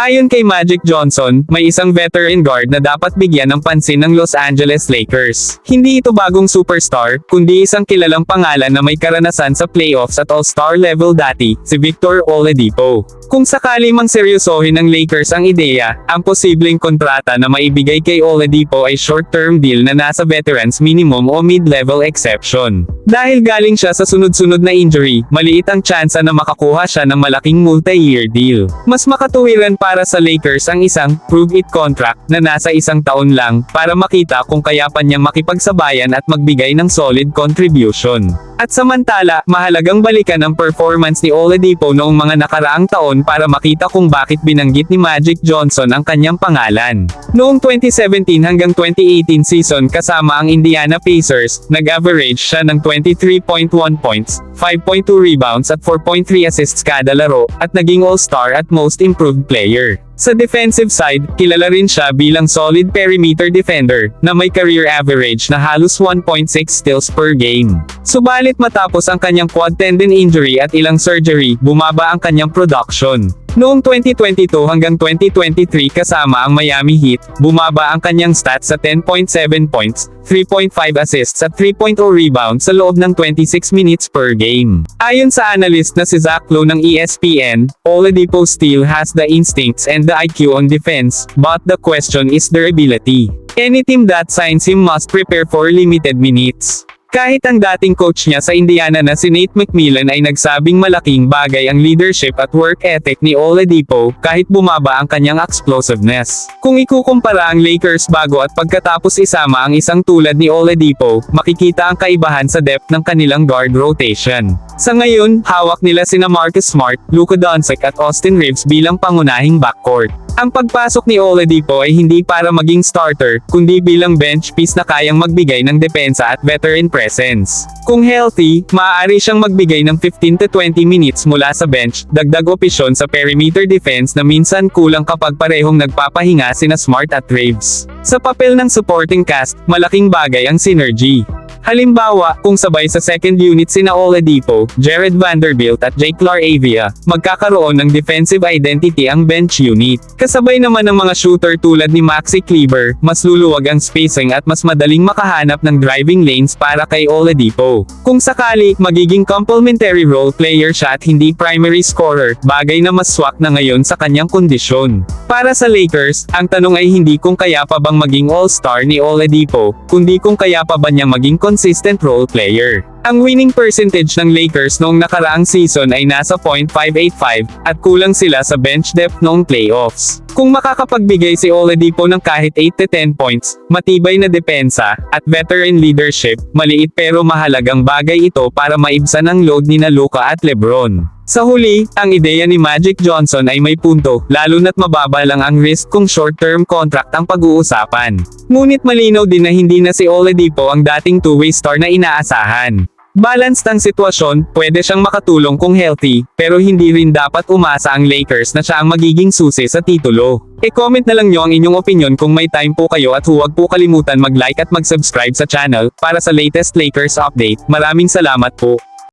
Ayon kay Magic Johnson, may isang veteran guard na dapat bigyan ng pansin ng Los Angeles Lakers. Hindi ito bagong superstar, kundi isang kilalang pangalan na may karanasan sa playoffs at all-star level dati, si Victor Oladipo. Kung sakali mang seryosohin ng Lakers ang ideya, ang posibleng kontrata na maibigay kay Oladipo ay short-term deal na nasa veterans minimum o mid-level exception. Dahil galing siya sa sunod-sunod na injury, maliit ang tsansa na makakuha siya ng malaking multi-year deal. Mas makatuwiran para sa Lakers ang isang prove-it contract na nasa isang taon lang para makita kung kaya pa niyang makipagsabayan at magbigay ng solid contribution. At samantala, mahalagang balikan ang performance ni Oladipo noong mga nakaraang taon para makita kung bakit binanggit ni Magic Johnson ang kanyang pangalan. Noong 2017 hanggang 2018 season kasama ang Indiana Pacers, nag-average siya ng 23.1 points, 5.2 rebounds at 4.3 assists kada laro, at naging All-Star at Most Improved Player. Sa defensive side, kilala rin siya bilang solid perimeter defender, na may career average na halos 1.6 steals per game. Subalit matapos ang kanyang quad tendon injury at ilang surgery, bumaba ang kanyang production. Noong 2022 hanggang 2023 kasama ang Miami Heat, bumaba ang kanyang stats sa 10.7 points, 3.5 assists at 3.0 rebounds sa loob ng 26 minutes per game. Ayon sa analyst na si Zach Lowe ng ESPN, Oladipo still has the instincts and the IQ on defense, but the question is durability. Any team that signs him must prepare for limited minutes. Kahit ang dating coach niya sa Indiana na si Nate McMillan ay nagsabing malaking bagay ang leadership at work ethic ni Oladipo, kahit bumaba ang kanyang explosiveness. Kung ikukumpara ang Lakers bago at pagkatapos isama ang isang tulad ni Oladipo, makikita ang kaibahan sa depth ng kanilang guard rotation. Sa ngayon, hawak nila sina Marcus Smart, Luka Doncic at Austin Reeves bilang pangunahing backcourt. Ang pagpasok ni Oladipo ay hindi para maging starter, kundi bilang bench piece na kayang magbigay ng depensa at veteran presence. Kung healthy, maaari siyang magbigay ng 15 to 20 minutes mula sa bench, dagdag opisyon sa perimeter defense na minsan kulang kapag parehong nagpapahinga sina Smart at Reeves. Sa papel ng supporting cast, malaking bagay ang synergy. Halimbawa, kung sabay sa second unit sina Oladipo, Jared Vanderbilt at Jake Laravia, magkakaroon ng defensive identity ang bench unit. Kasabay naman ng mga shooter tulad ni Maxi Kleber, mas luluwag ang spacing at mas madaling makahanap ng driving lanes para kay Oladipo. Kung sakali, magiging complementary role player siya at hindi primary scorer, bagay na mas swak na ngayon sa kanyang kondisyon. Para sa Lakers, ang tanong ay hindi kung kaya pa bang maging all-star ni Oladipo, kundi kung kaya pa ba niya maging consistent role player. Ang winning percentage ng Lakers noong nakaraang season ay nasa .585, at kulang sila sa bench depth noong playoffs. Kung makakapagbigay si Oladipo ng kahit 8 to 10 points, matibay na depensa, at veteran leadership, maliit pero mahalagang bagay ito para maibsan ang load ni na Luka at Lebron. Sa huli, ang ideya ni Magic Johnson ay may punto, lalo na't mababa lang ang risk kung short-term contract ang pag-uusapan. Ngunit malinaw din na hindi na si Oladipo ang dating two-way star na inaasahan. Balanced ang sitwasyon, pwede siyang makatulong kung healthy, pero hindi rin dapat umasa ang Lakers na siya ang magiging susi sa titulo. E-comment na lang nyo ang inyong opinion kung may time po kayo at huwag po kalimutan mag-like at mag-subscribe sa channel, para sa latest Lakers update. Maraming salamat po.